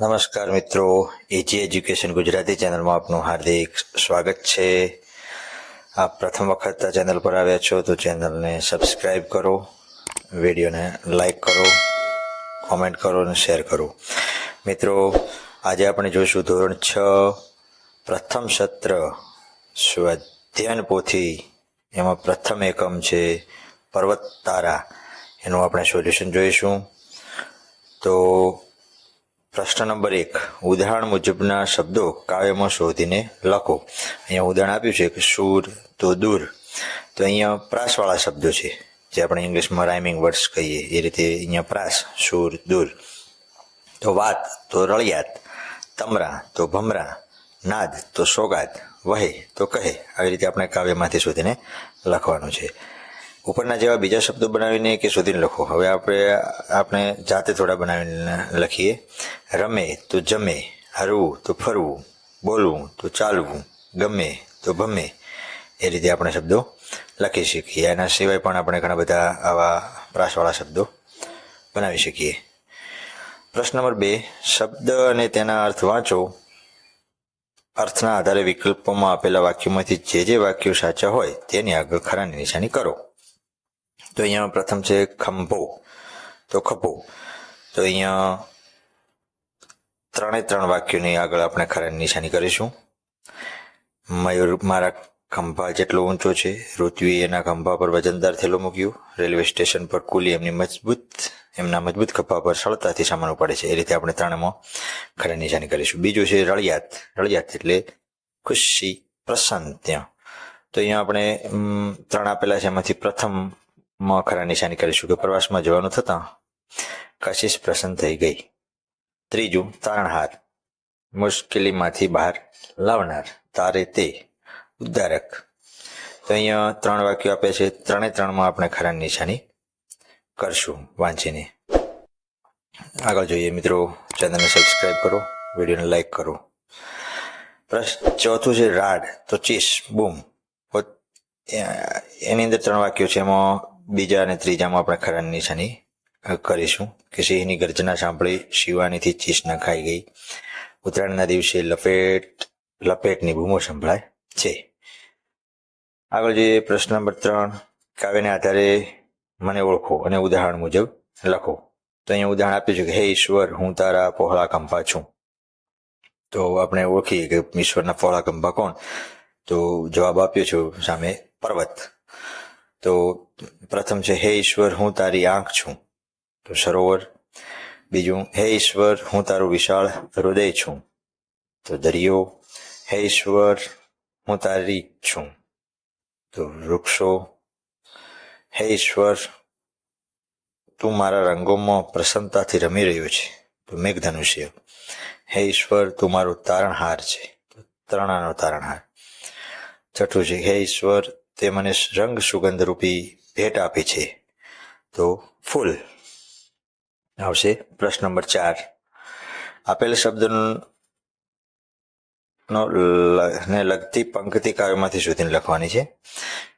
નમસ્કાર મિત્રો એજી એજ્યુકેશન ગુજરાતી ચેનલમાં આપનું હાર્દિક સ્વાગત છે. આપ પ્રથમ વખત આ ચેનલ પર આવ્યા છો તો ચેનલને સબસ્ક્રાઈબ કરો, વિડીયોને લાઈક કરો, કોમેન્ટ કરો અને શેર કરો. મિત્રો, આજે આપણે જોઈશું ધોરણ છ, પ્રથમ સત્ર સ્વાધ્યાયન પોથી. એમાં પ્રથમ એકમ છે પર્વત તારા એનું આપણે સોલ્યુશન જોઈશું. તો પ્રશ્ન નંબર એક. ઉદાહરણ મુજબના શબ્દો કાવ્યમાં શોધીને લખો. અહીંયા ઉદાહરણ આપ્યું છે કે સૂર તો દૂર. તો અહીંયા પ્રાસવાળા શબ્દો છે. જે આપણે ઇંગ્લિશમાં રાઇમિંગ વર્ડ્સ કહીએ, એ રીતે અહીંયા પ્રાસ, સૂર, દૂર. તો વાત તો રળિયાત, તમરા તો ભમરા, નાદ તો સોગાદ વહે તો કહે. આવી રીતે આપણે કાવ્યમાંથી શોધીને લખવાનું છે. ઉપરના જેવા બીજા શબ્દો બનાવીને કે શોધીને લખો. હવે આપણે આપણે જાતે થોડા બનાવીને લખીએ. રમે તો જમે, હરવું તો ફરવું, બોલવું તો ચાલવું, ગમે તો ભમે. એ રીતે આપણે શબ્દો લખી શકીએ. એના સિવાય પણ આપણે ઘણા બધા આવા પ્રાસવાળા શબ્દો બનાવી શકીએ. પ્રશ્ન નંબર બે, શબ્દ અને તેના અર્થ વાંચો. અર્થના આધારે વિકલ્પોમાં આપેલા વાક્યોમાંથી જે જે વાક્યો સાચા હોય તેની આગળ ખરાની નિશાની કરો. તો અહીંયા પ્રથમ છે ખંભો. તો ખભો. તો અહીંયા ત્રણે ત્રણ વાક્યોની આગળ આપણે ખરાની નિશાની કરીશું. મયુર, મારા ખંભા જેટલો ઊંચો છે, ઋત્વી એના ખંભા પર વજનદાર થેલો મૂક્યું. રેલવે સ્ટેશન પર કુલી એમની મજબૂત, એમના મજબૂત ખભા પર સરળતાથી સામાન ઉપાડે છે. એ રીતે આપણે ત્રણેમાં ખરાની નિશાની કરીશું. બીજું છે રળિયાત. રળિયાત એટલે ખુશી, પ્રસન્ન ત્યાં. તો અહીંયા આપણે ત્રણ આપેલા છે. એમાંથી પ્રથમ માં ખરા નિશાની કરીશું કે પ્રવાસમાં જવાનું થતાં કશિશ પ્રસન્ન થઈ ગઈ. ત્રીજું, તારણહાર. મુશ્કેલીમાંથી બહાર લાવનાર તારે તે ઉદ્ધારક. તો અહીંયા ત્રણ વાક્યો આપે છે. ત્રણે ત્રણમાં આપણે ખરા નિશાની કરશું વાંચીને. આગળ જોઈએ મિત્રો, ચેનલને સબસ્ક્રાઈબ કરો, વિડીયોને લાઈક કરો. પ્રશ્ન ચોથું છે રાડ. તો ચીસ, બૂમ. એની અંદર ત્રણ વાક્યો છે. એમાં બીજા અને ત્રીજામાં આપણે ખરાની નિશાની કરીશું. કે સિંહની ગર્જના સાંભળી શિવાનીથી ચીસ ન ખાઈ ગઈ. ઉત્તરાયણના દિવસે લપેટ, લપેટની બૂમો સંભળાય છે. આગળ જોઈએ પ્રશ્ન નંબર ત્રણ. કાવ્યને આધારે મને ઓળખો અને ઉદાહરણ મુજબ લખો. તો અહીંયા ઉદાહરણ આપ્યું છે કે, હે ઈશ્વર, હું તારા પહોળા કંપા છું. તો આપણે ઓળખીએ કે ઈશ્વરના પહોળા કંપા કોણ? તો જવાબ આપ્યો છું સામે, પર્વત. તો પ્રથમ છે, હે ઈશ્વર, હું તારી આંખ છું. તો સરોવર, બીજું, હે ઈશ્વર, હું તારું વિશાળ હૃદય છું. તો દરિયો, હે ઈશ્વર, હું તારી છું. તો વૃક્ષો, હે ઈશ્વર, તું મારા રંગોમાં પ્રસન્નતાથી રમી રહ્યો છે. તો મેઘધનુષ્ય, હે ઈશ્વર, તું મારું તારણહાર છે. તો તરણાનો તારણહાર. છઠ્ઠું છે, હે ઈશ્વર તે મને રંગ સુગંધ રૂપી ભેટ આપી છે. તો ફૂલ. આવશે પ્રશ્ન નંબર ચાર. આપેલ શબ્દનો નો લગતી પંક્તિ કાવ્યમાંથી શોધીને લખવાની છે.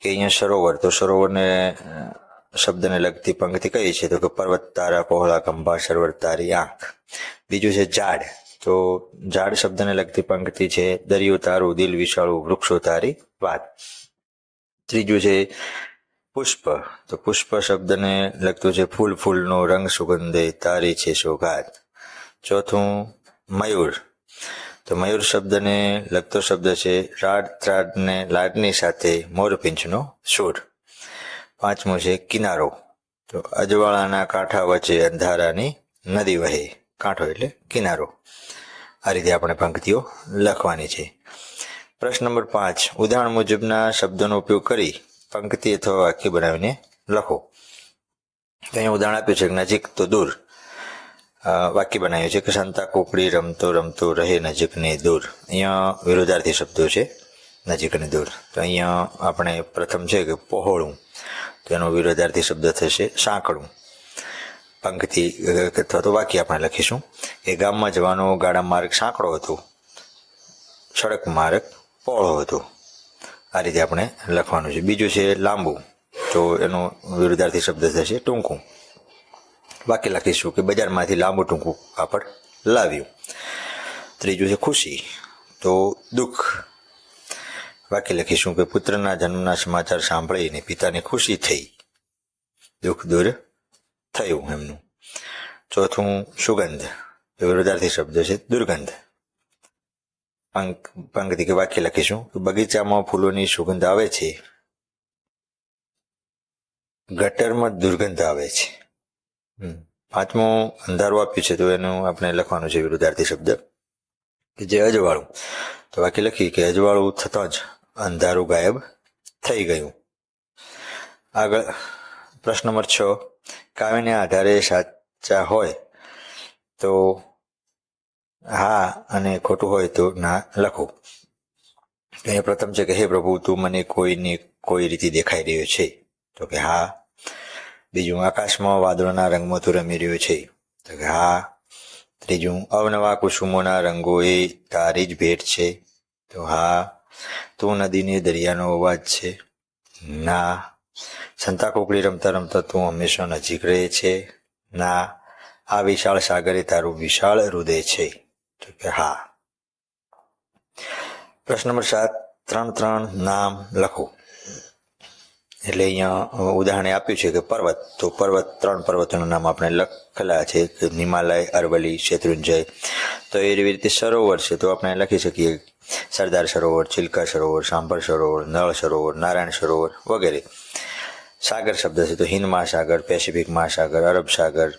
કે અહીંયા સરોવર. તો સરોવરને શબ્દને લગતી પંક્તિ કઈ છે? તો કે પર્વત, તારા, પહોળા, ખંભા, સરોવર, તારી આંખ. બીજું છે ઝાડ. તો ઝાડ શબ્દને લગતી પંક્તિ છે, દરિયો, તારું, દિલ, વિશાળું, વૃક્ષો, તારી વાત. ત્રીજું છે પુષ્પ. તો પુષ્પ શબ્દને લગતું છે ફૂલ ફૂલનો રંગ સુગંધે તારી છે સોગાત. ચોથું, મયુર. તો મયુર શબ્દને લગતો શબ્દ છે રાડ ત્રાડને લાડની સાથે મોરપિંચનો સૂર. પાંચમું છે કિનારો. તો અજવાળાના કાંઠા વચ્ચે અંધારાની નદી વહે. કાંઠો એટલે કિનારો. આ રીતે આપણે પંક્તિઓ લખવાની છે. પ્રશ્ન નંબર પાંચ. ઉદાહરણ મુજબના શબ્દોનો ઉપયોગ કરી પંક્તિ અથવા વાક્ય બનાવીને લખો. અહીંયા ઉદાહરણ આપ્યું છે કે નજીક તો દૂર. વાક્ય બનાવ્યું છે કે સંતા કોકડી રમતો રમતો રહે નજીક ને દૂર. અહીંયા વિરોધાર્થી શબ્દો છે, નજીક અને દૂર. તો અહીંયા આપણે પ્રથમ છે કે પહોળું. તો એનો વિરોધાર્થી શબ્દ થશે સાંકળું. પંક્તિ, અથવા તો વાક્ય આપણે લખીશું. એ ગામમાં જવાનો ગાડા માર્ગ સાંકળો હતો. સડક માર્ગ. પહોળો હતો. આ રીતે આપણે લખવાનું છે. બીજું છે લાંબુ. તો એનો વિરુદ્ધાર્થી શબ્દ થશે ટૂંકું. વાક્ય લખીશું કે બજારમાંથી લાંબુ ટૂંકું કાપડ લાવ્યું. ત્રીજું છે ખુશી. તો દુઃખ. વાક્ય લખીશું કે પુત્રના જન્મના સમાચાર સાંભળીને પિતાને ખુશી થઈ. દુઃખ દૂર થયું એમનું. ચોથું સુગંધ. વિરોધાર્થી શબ્દ છે દુર્ગંધ. પંક પંક્તિ કે વાક્ય લખીશું? કે બગીચામાં ફૂલોની સુગંધ આવે છે. ગટરમાં દુર્ગંધ આવે છે. પાંચમું અંધારું આપ્યું છે, તો એનું આપણે લખવાનું છે વિરુદ્ધાર્થી શબ્દ. કે જે અજવાળું. તો વાક્ય લખી કે અજવાળું થતાં જ અંધારું ગાયબ થઈ ગયું. આગળ પ્રશ્ન નંબર છ. કાવ્યને આધારે સાચા હોય તો હા, અને ખોટું હોય તો ના, લખો. એ પ્રથમ છે કે, હે પ્રભુ, તું મને કોઈને કોઈ રીતે દેખાઈ રહ્યો છે? તો કે, હા. બીજું, આકાશમાં વાદળોના રંગમાં તું રમી રહ્યો છે. તો કે, હા. ત્રીજું, અવનવા કુસુમોના રંગો એ તારી જ ભેટ છે. તો, હા. તું નદીને દરિયાનો અવાજ છે? ના. સંતા કોકડી રમતા રમતા તું હંમેશા નજીક રહે છે? ના. આ વિશાળ સાગરે તારું વિશાળ હૃદય છે. તો હા. પ્રશ્ન નંબર સાત, ત્રણ ત્રણ, નામ લખો. એટલે અહીંયા ઉદાહરણ આપ્યું છે કે પર્વત. તો પર્વત, ત્રણ પર્વતોનું નામ આપણે લખેલા છે કે હિમાલય અરવલી શેત્રુંજય. તો એ રીતે સરોવર છે. તો આપણે લખી શકીએ સરદાર સરોવર, ચિલ્કા સરોવર, સાંભર સરોવર, નળ સરોવર, નારાયણ સરોવર વગેરે. સાગર શબ્દ છે. તો હિન્દ મહાસાગર, પેસિફિક મહાસાગર, અરબ સાગર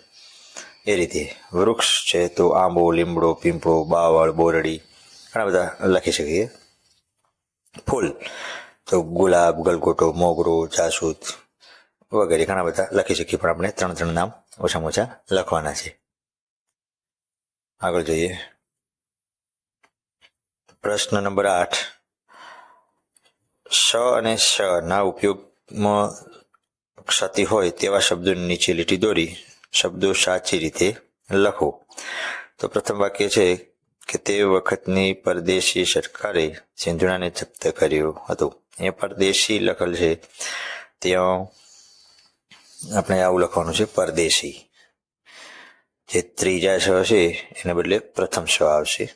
એ રીતે વૃક્ષ છે તો આંબો, લીમડો, પીંપળો, બાવળ, બોરડી ઘણા બધા લખી શકીએ. ફૂલ તો ગુલાબ, ગલગોટો, મોગરો, જાસૂદ વગેરે ઘણા બધા લખી શકીએ, પણ આપણે ત્રણ ત્રણ નામ ઓછામાં ઓછા લખવાના છે. આગળ જોઈએ. પ્રશ્ન નંબર આઠ. શ અને શ ના ઉપયોગમાં ક્ષતિ હોય તેવા શબ્દોની નીચે લીટી દોરી શબ્દો સાચી રીતે લખો. તો પ્રથમ વાક્ય છે કે તે વખતની પરદેશી સરકારે સિંધુણાને જપ્ત કર્યો હતો. એ પરદેશી લખેલ છે. ત્યાં આપણે આવું લખવાનું છે, પરદેશી. જે ત્રીજા શ છે, એને બદલે પ્રથમ શ આવશે.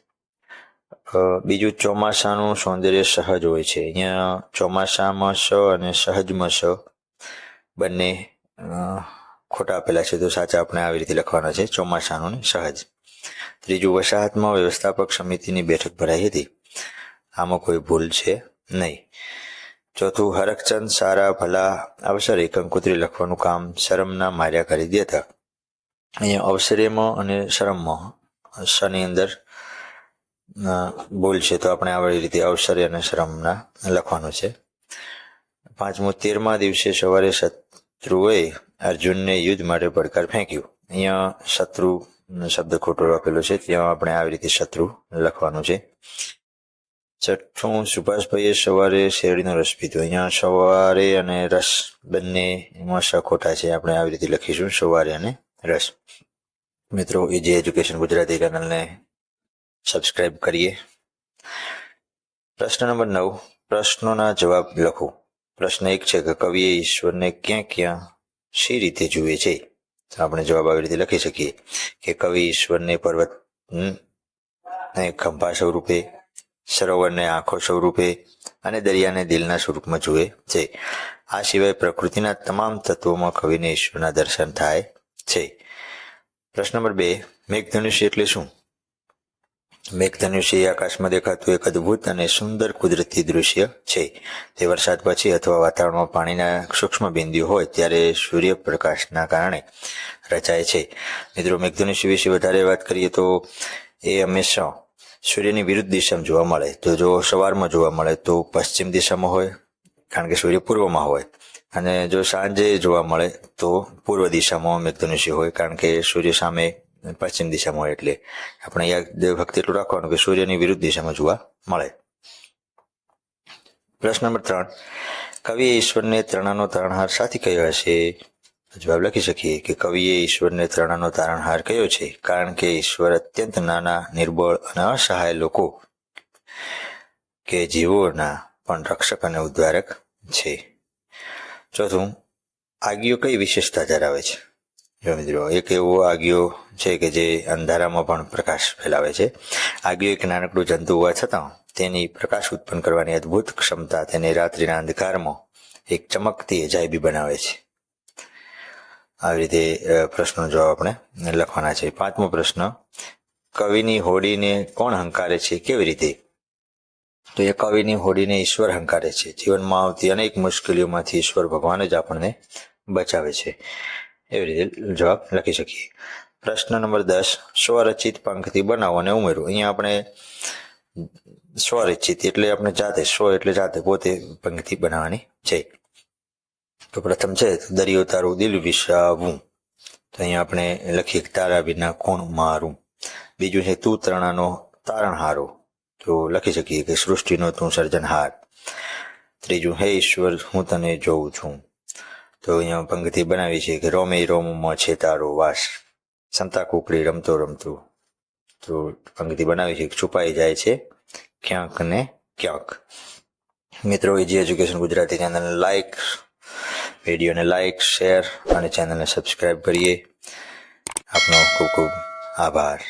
બીજું ચોમાસાનું સૌંદર્ય સહજ હોય છે. અહીંયા ચોમાસામાં શ અને સહજમાં શ બંને ખોટા આપેલા છે તો સાચા આપણે આવી રીતે લખવાના છે. ચોમાસાનું ને સહજ. ત્રીજું, વસાહતમાં વ્યવસ્થાપક સમિતિની બેઠક ભરાઈ હતી. આમાં કોઈ ભૂલ છે નહીં. ચોથું, હરકચંદ, સારા, ભલા અવસરે કંકોત્રી લખવાનું કામ શરમના માર્યા કરી દેતા અહીંયા અવસરેમાં અને શરમમાં શની અંદર ભૂલ છે તો આપણે આવી રીતે અવસરે અને શરમના લખવાનું છે. પાંચમું, તેરમા દિવસે સવારે શત્રુએ અર્જુનને યુદ્ધ માટે પડકાર ફેંક્યું. અહીંયા શત્રુ શબ્દ ખોટો આપેલો છે, ત્યાં આપણે આવી રીતે શત્રુ લખવાનું છે. છઠ્ઠું સુભાષભાઈએ સવારે શેરડીનો રસ પીધો. અહીંયા સવારે અને રસ બંને એમાં ખોટા છે, આપણે આવી રીતે લખીશું, સવારે અને રસ. મિત્રો, એ જે એજ્યુકેશન ગુજરાતી ચેનલને સબસ્ક્રાઈબ કરીએ. પ્રશ્ન નંબર નવ, પ્રશ્નોના જવાબ લખો. પ્રશ્ન એક છે કે કવિએ ઈશ્વરને ક્યાં ક્યાં શી રીતે જુએ છે? આપણે જવાબ આવી રીતે લખી શકીએ કે કવિ ઈશ્વરને પર્વત ને ખંભા સ્વરૂપે, સરોવરને આંખો સ્વરૂપે અને દરિયાને દિલના સ્વરૂપમાં જુએ છે. આ સિવાય પ્રકૃતિના તમામ તત્વોમાં કવિને ઈશ્વરના દર્શન થાય છે. પ્રશ્ન નંબર બે મેઘધનુષ્ય એટલે શું? મેઘધનુષ્ય આકાશમાં દેખાતું એક અદ્ભુત અને સુંદર કુદરતી દૃશ્ય છે. તે વરસાદ પછી અથવા વાતાવરણમાં પાણીના સૂક્ષ્મ બિંદુ હોય ત્યારે સૂર્યપ્રકાશના કારણે રચાય છે. મિત્રો મેઘધનુષ્ય વિશે વધારે વાત કરીએ તો એ હંમેશા સૂર્યની વિરુદ્ધ દિશામાં જોવા મળે. તો જો સવારમાં જોવા મળે તો પશ્ચિમ દિશામાં હોય, કારણ કે સૂર્ય પૂર્વમાં હોય. અને જો સાંજે જોવા મળે તો પૂર્વ દિશામાં મેઘધનુષ્ય હોય, કારણ કે સૂર્ય સામે પશ્ચિમ દિશામાં હોય એટલે આપણે યાદ વખતે એટલું રાખવાનું કે સૂર્યની વિરુદ્ધ દિશામાં જોવા મળે. પ્રશ્ન નંબર ત્રણ. કવિએ ઈશ્વરને ત્રણાનો તારણહાર સાથી કયો હશે? જવાબ લખી શકીએ કે કવિએ ઈશ્વરને ત્રણાનો તારણહાર કયો છે કારણ કે ઈશ્વર અત્યંત નાના, નિર્બળ અને અસહાય લોકો કે જીવોના પણ રક્ષક અને ઉદ્ધારક છે. ચોથું આગિયો કઈ વિશેષતા ધરાવે છે? જો મિત્રો એક એવો આગિયો છે કે જે અંધારામાં પણ પ્રકાશ ફેલાવે છે. આગિયો એક નાનકડું જંતુ હોવા છતાં તેની પ્રકાશ ઉત્પન્ન કરવાની અદ્ભુત ક્ષમતા તેને રાત્રિના અંધકારમાં એક ચમકતી અજાયબી બનાવે છે. આવી રીતે અ, પ્રશ્નનો જવાબ આપણે લખવાના છે. પાંચમો પ્રશ્ન કવિની હોડીને કોણ હંકારે છે? કેવી રીતે? તો એ કવિની હોડીને ઈશ્વર હંકારે છે. જીવનમાં આવતી અનેક મુશ્કેલીઓમાંથી ઈશ્વર ભગવાન જ આપણને બચાવે છે. એવી રીતે જવાબ લખી શકીએ. પ્રશ્ન નંબર દસ, સ્વરચિત પંક્તિ બનાવો અને ઉમેરો. અહીંયા આપણે સ્વરચિત એટલે આપણે જાતે, સ્વ એટલે જાતે પોતે પંક્તિ બનાવવાની છે. તો પ્રથમ છે, દરિયો તારું દિલ વિસાવું. તો અહીંયા આપણે લખીએ તારા વિના કોણ મારું? બીજું છે, તું તરણાનો તારણહારો. તો લખી શકીએ કે સૃષ્ટિનો તું સર્જનહાર. ત્રીજું, હે ઈશ્વર, હું તને જોઉં છું. તો અહીંયા પંક્તિ બનાવી છે કે રોમે રોમમાં છે તારો વાસ. સંતા કુકડી રમતો રમતો. તો પંક્તિ બનાવી છે છુપાઈ જાય છે ક્યાંક ને ક્યાંક. મિત્રો એજી એજ્યુકેશન ગુજરાતી ચેનલને લાઈક વિડીયોને લાઈક શેર અને ચેનલને સબસ્ક્રાઈબ કરીએ. આપનો ખૂબ ખૂબ આભાર.